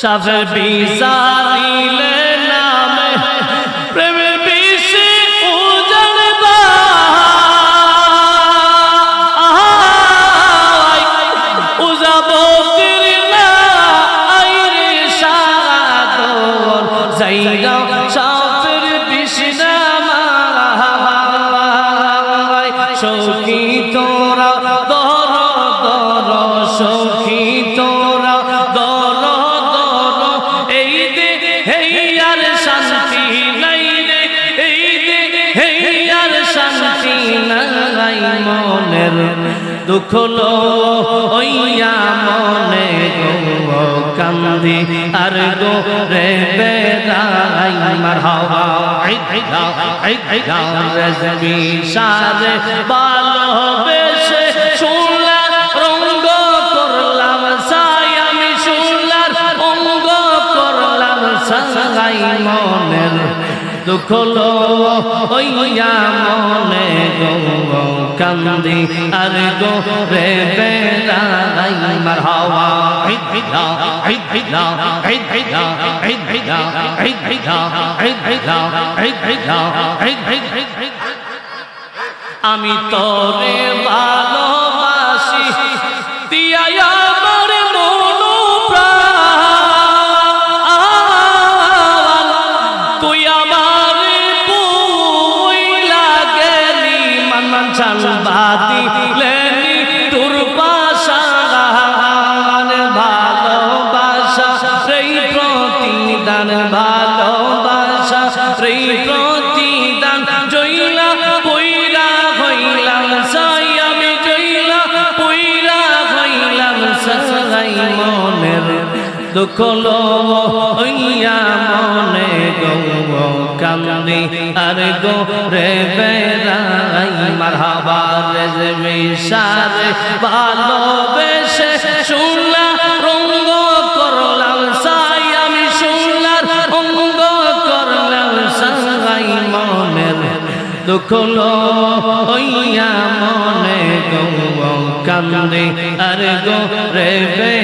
সাফের বিজা নিলে নামে প্রেম মনের দুঃখ লো হইয়া মনে গো কান্দি আর গো রে বেদাই সারে ভালোবেসে শুনলাম দুঃখ লো হইয়া মনে গো কান্দি। আর গো রে বেড়াই মার হাওয়া আমি তোরে ভালোবাসি দিয়া দুঃখ লো হইয়া মনে গো কান্দি। আর গো রে বেড়াই, মারহাবা রে মিশারে ভালোবেসে শুনলা রঙ্গ করলাম সাই। আমি শুনলার অঙ্গ করলাম সাই। মনের দুঃখ হইয়া মনে গো কান্দে। আর গো রে বেড়াই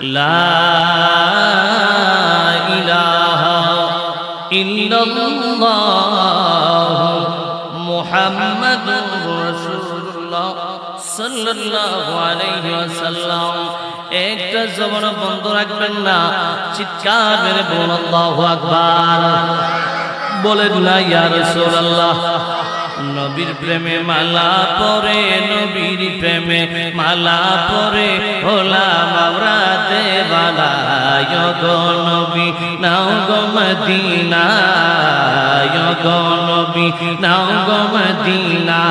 لا إله إلا الله محمد رسول الله صلى الله عليه وسلم একটা জবান বন্ধ রাখবেন না চিৎকার মেরে বলুন আল্লাহু আকবার বলেন না ইয়া রাসূলুল্লাহ নবীর প্রেমে মালা পরে, নবীর প্রেমে মালা পরে হলাম আমরা দেবালা গো নবী, নাও গো মদিনা নবী, নাও গো মদিনা।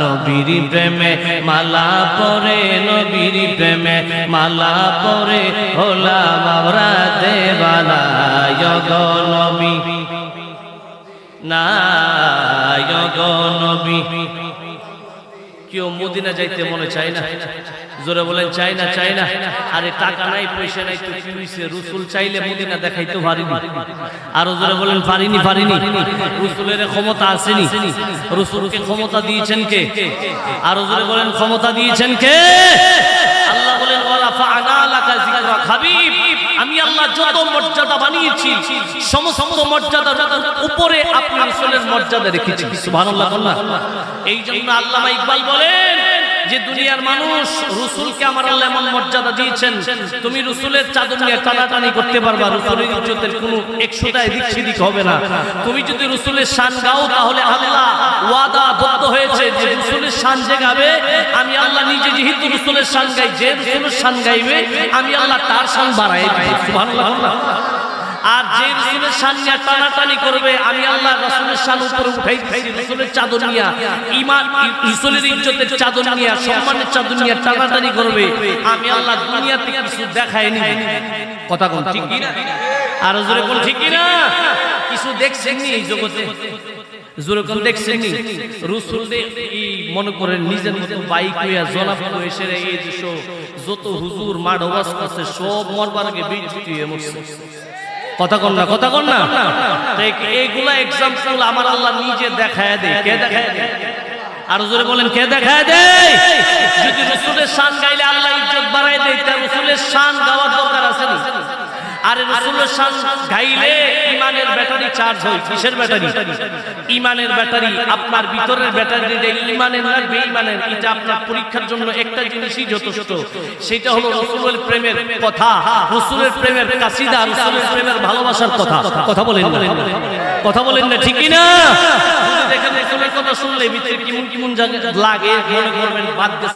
নবীর প্রেমে মালা পরে, নবীর প্রেমে মালা পরে হলাম আমরা দেবালা গো নবী। নায়ক নবী। কেউ মদিনা যাইতে মনে চায় না। জোরে বলেন চাই না চাই না। আরে টাকা নাই, পয়সা নাই, তো হইছে রসুল চাইলে মদিনা দেখাইতে পারিনি। আরও জোরে বলেন, পারিনি পারিনি। রসুলের ক্ষমতা আসেনি। রসুলকে ক্ষমতা দিয়েছেন কে? আরও জোরে বলেন, ক্ষমতা দিয়েছেন কে? যত মর্যাদা বানিয়েছি, সমস্ত মর্যাদার উপরে আপনি আসলের মর্যাদা রেখেছি সুবহানাল্লাহ এই জন্য আল্লামা ইকবাল বলেন যে দুনিয়ার মানুষ রসুলকে আমার আল্লাহ এমন মর্যাদা দিয়েছেন, তুমি রসুলের চাদর নিয়ে টানাটানি করতে পারবা, রসুলের ইজ্জতের কোনো একশোটা এদিক সেদিক হবে না। তুমি যদি রসুলের শান গাও, তাহলে আল্লাহ ওয়াদা বদ্ধ হয়েছে যে রসুলের শান যে গাবে, আমি আল্লাহ নিজে যেহেতু রসুলের শান গাই, যে রসুলের শান গাইবে, আমি আল্লাহ তার শান বাড়াই সুবহানাল্লাহ। আর যে রসুলের শান নিয়ে টানাটানি করবে, আমি আল্লাহ রসুলের শান উপরে উঠাই রসুলের চাদর নিয়ে ইমান রসুলের ইজ্জতের চাদর নিয়ে, সম্মানের চাদর নিয়ে টানাটানি করবে। আমি আল্লাহ দুনিয়াতে কিছু দেখায়নি কথা কোন ঠিক কি না আর জোরে কোন? ঠিক কি না কিছু দেখছেন নি? জগতে কোন মনে এই সব, যত হুজুর মাড ওয়াজ সব মরবার আগে বিচ্যুতি হয়ে কথা কন না, কথা কন না। এইগুলা এক্সাম্পল আমার আল্লাহ নিজে দেখায় দেয়। কে দেখায় দেয়? আর জোরে বলেন, কে দেখায় দেয়? যদি রসুলের শান গাইলে আল্লাহ ইজ্জত বাড়ায় দেয়, তা রসুলের শান গাওয়ার দরকার আছে আর রসুলের শান গাইলে ব্যাটারি চার্জ হয়, কিসের ব্যাটারি? ইমানের ব্যাটারি, আপনার ভিতরের ব্যাটারি ইমানের না বেঈমানের, এটা আপনার পরীক্ষার জন্য একটা জিনিসই যথেষ্ট। সেটা হলো রসুলের প্রেমের কথা, রসুলের প্রেমের কাসিদা, রসুলের প্রেমের ভালোবাসার কথা। কথা বলেন না। কথা বলেন না ঠিকই না দেখেন কথা শুনলে ভিতরে কেমন কেমন লাগে, মনে করবেন, বাদ